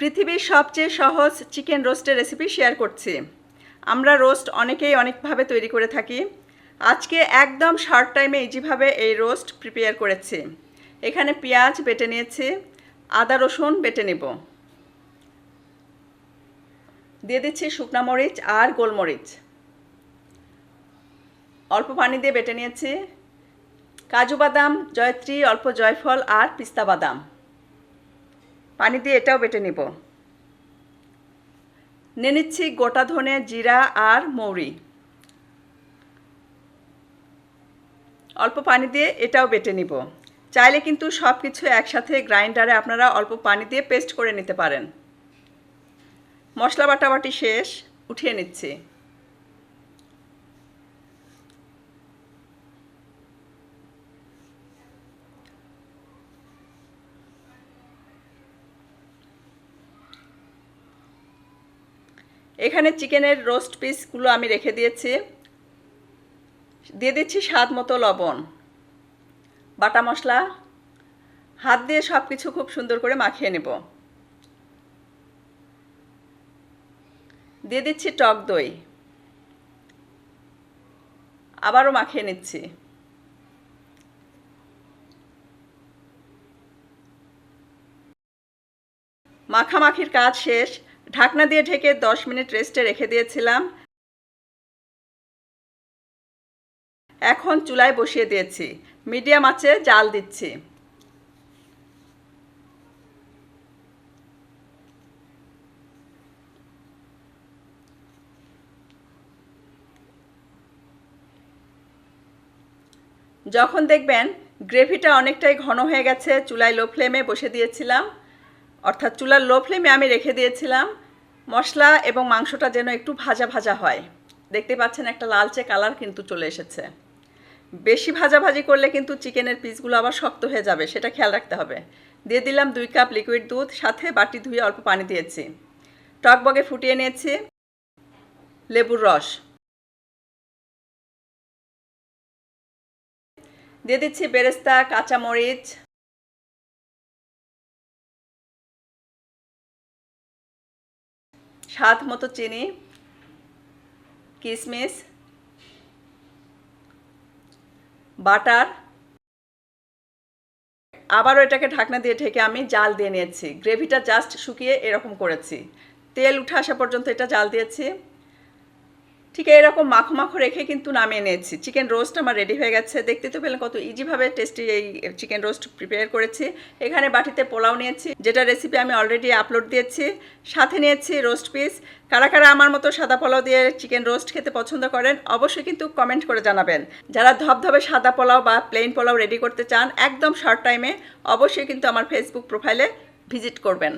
পৃথিবীর সবচেয়ে সহজ চিকেন রোস্টের রেসিপি শেয়ার করছি। আমরা রোস্ট অনেকেই অনেকভাবে তৈরি করে থাকি। আজকে একদম শর্ট টাইমে ইজিভাবে এই রোস্ট প্রিপেয়ার করেছি। এখানে পেঁয়াজ বেটে নিয়েছি, আদা রসুন বেটে নেব। দিয়ে দিচ্ছি শুকনা মরিচ আর গোলমরিচ। অল্প পানি দিয়ে বেটে নিয়েছি। কাজু বাদাম, জয়ত্রী, অল্প জয়ফল আর পিস্তা বাদাম। পানি দিয়ে এটাও বেটে নিব। নিয়ে নিচ্ছি গোটা ধনে জিরা আর মৌরি। অল্প পানি দিয়ে এটাও বেটে নিব। চাইলে কিন্তু সব কিছু একসাথে গ্রাইন্ডারে আপনারা অল্প পানি দিয়ে পেস্ট করে নিতে পারেন। মশলা বাটাবাটি শেষ, উঠিয়ে নিচ্ছি। এখানে চিকেনের রোস্ট পিসগুলো আমি রেখে দিয়েছি। দিয়ে দিচ্ছি স্বাদ মতো লবণ, বাটা মশলা, হাত দিয়ে সব কিছু খুব সুন্দর করে মাখিয়ে নেব। দিয়ে দিচ্ছি টক দই, আবারও মাখিয়ে নিচ্ছি। মাখামাখির কাজ শেষ। ঢাকনা দিয়ে ঢেকে দশ মিনিট রেস্টে রেখে দিয়েছিলাম। এখন চুলায় বসিয়ে দিয়েছি। মিডিয়াম আছে জাল দিচ্ছি। যখন দেখবেন গ্রেভিটা অনেকটাই ঘন হয়ে গেছে, চুলায় লো ফ্লেমে বসে দিয়েছিলাম। অর্থাৎ চুলার লো ফ্লেমে আমি রেখে দিয়েছিলাম। মশলা এবং মাংসটা যেন একটু ভাজা ভাজা হয়। দেখতে পাচ্ছেন একটা লালচে কালার কিন্তু চলে এসেছে। বেশি ভাজাভাজি করলে কিন্তু চিকেনের পিসগুলো আবার শক্ত হয়ে যাবে, সেটা খেয়াল রাখতে হবে। দিয়ে দিলাম দুই কাপ লিকুইড দুধ, সাথে বাটি ধুয়ে অল্প পানি দিয়েছি। টক বগে ফুটিয়ে নিয়েছি লেবুর রস। দিয়ে দিচ্ছি বেরেস্তা, কাঁচামরিচ স্বাদ মতো চিনি কিশমিশ বাটার। আবারও এটাকে ঢাকনা দিয়ে ঢেকে আমি জাল দিয়ে নিয়েছি। গ্রেভিটা জাস্ট শুকিয়ে এরকম করেছি। তেল উঠে আসা পর্যন্ত এটা জাল দিয়েছি। ঠিক এরকম মাখো মাখো রেখে কিন্তু নামিয়ে নিয়েছি। চিকেন রোস্ট আমার রেডি হয়ে গেছে। দেখতে তো পেলেন কত ইজিভাবে টেস্টি এই চিকেন রোস্ট প্রিপেয়ার করেছি। এখানে বাটিতে পোলাও নিয়েছি, যেটা রেসিপি আমি অলরেডি আপলোড দিয়েছি। সাথে নিয়েছি রোস্ট পিস কারা কারা আমার মতো সাদা পোলাও দিয়ে চিকেন রোস্ট খেতে পছন্দ করেন, অবশ্যই কিন্তু কমেন্ট করে জানাবেন। যারা ধবধবে সাদা পোলাও বা প্লেন পোলাও রেডি করতে চান, একদম শর্ট টাইমে অবশ্যই কিন্তু আমার ফেসবুক প্রোফাইলে ভিজিট করবেন।